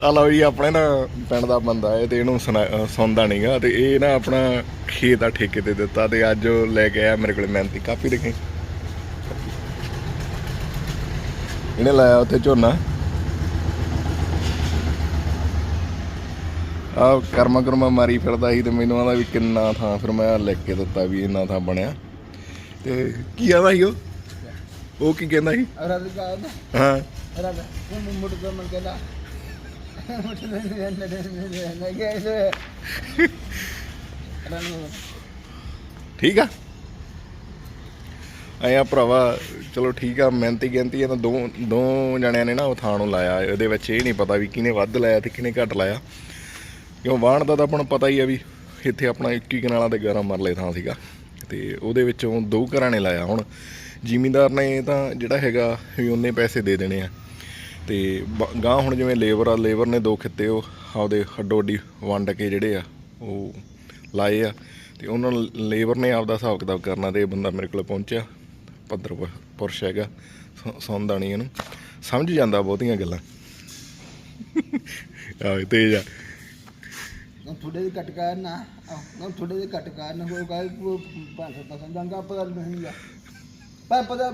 ਆ ਲਓ ਜੀ ਆਪਣੇ ਨਾ ਪਿੰਡ ਦਾ ਬੰਦਾ ਹੈ ਤੇ ਇਹਨੂੰ ਸੁਣਦਾ ਨਹੀਂਗਾ ਤੇ ਇਹ ਨਾ ਆਪਣਾ ਖੇਤ ਆ ਠੇਕੇ ਤੇ ਦਿੱਤਾ ਤੇ ਅੱਜ ਲੈ ਕੇ ਆਇਆ ਮੇਰੇ ਕੋਲ ਮਿਹਨਤੀ ਕਾਪੀ ਦੇਖੀ ਇਹਨੇ ਲਾਇਆ ਉੱਥੇ ਝੋਨਾ। ਆ ਕਰਮਾ ਕਰਮਾ ਮਾਰੀ ਫਿਰਦਾ ਸੀ ਤੇ ਮੈਨੂੰ ਆਂਦਾ ਵੀ ਕਿੰਨਾ ਥਾਂ ਫਿਰ ਮੈਂ ਲਿਖ ਕੇ ਦਿੱਤਾ ਵੀ ਇੰਨਾ ਥਾਂ ਬਣਿਆ। ਤੇ ਕੀ ਆਂਦਾ ਸੀ ਉਹ? ਉਹ ਕੀ ਕਹਿੰਦਾ ਸੀ? ਹਾਂ। Arada. Kung mumutot ਠੀਕ ਆ? ਆਇਆ ਭਰਾਵਾ, ਚਲੋ ਠੀਕ ਆ, ਮਿਹਨਤੀ ਗਿਣਤੀ ਇਹਨਾਂ ਦੋ ਦੋ ਜਣਿਆਂ ਨੇ ਨਾ ਉਹ ਥਾਂ ਨੂੰ ਲਾਇਆ। ਇਹਦੇ ਵਿੱਚ ਇਹ ਨਹੀਂ ਪਤਾ ਵੀ ਕਿਹਨੇ ਵੱਧ ਲਾਇਆ ਤੇ ਕਿਹਨੇ ਘੱਟ ਲਾਇਆ। ਕਿਉਂ ਵਾਹਣ ਦਾ ਤਾਂ ਆਪਾਂ ਨੂੰ ਪਤਾ ਹੀ ਆ ਵੀ ਇੱਥੇ ਆਪਣਾ 21 ਕਨਾਲਾਂ ਤੇ 11 ਮਰਲੇ ਥਾਂ ਸੀਗਾ। ਤੇ ਉਹਦੇ ਵਿੱਚੋਂ ਦੋ ਘਰਾਂ ਨੇ ਲਾਇਆ। ਹੁਣ ਜ਼ਿਮੀਂਦਾਰ ਨੇ ਤਾਂ ਜਿਹੜਾ ਹੈਗਾ ਵੀ ਉਹਨੇ ਪੈਸੇ ਦੇ ਦੇਣੇ ਆ। ਤੇ ਗਾਂ ਹੁਣ ਜਿਵੇਂ ਲੇਬਰ ਆ ਲੇਬਰ ਨੇ ਦੋ ਖਿੱਤੇ ਉਹ ਆਪਦੇ ਹੱਡੋ ਅੱਡੀ ਵੰਡ ਕੇ ਜਿਹੜੇ ਆ ਉਹ ਲਾਏ ਆ ਤੇ ਉਹਨਾਂ ਨੂੰ ਲੇਬਰ ਨੇ ਆਪਦਾ ਹਿਸਾਬ ਕਿਤਾਬ ਕਰਨਾ ਤੇ ਇਹ ਬੰਦਾ ਮੇਰੇ ਕੋਲ ਪਹੁੰਚਿਆ ਪੱਧਰ ਪੁਰਸ਼ ਹੈਗਾ ਸੁ- ਸੁਣਦਾ ਨਹੀਂ ਇਹਨੂੰ ਸਮਝ ਜਾਂਦਾ ਬਹੁਤੀਆਂ ਗੱਲਾਂ ਆਹ ਤੇਜ ਆ tuloy ka tikahan na. Oh, nang tuloy ka tikahan na. Kung kahit po, paano pa sa dangga pa rin niya. Pa pa da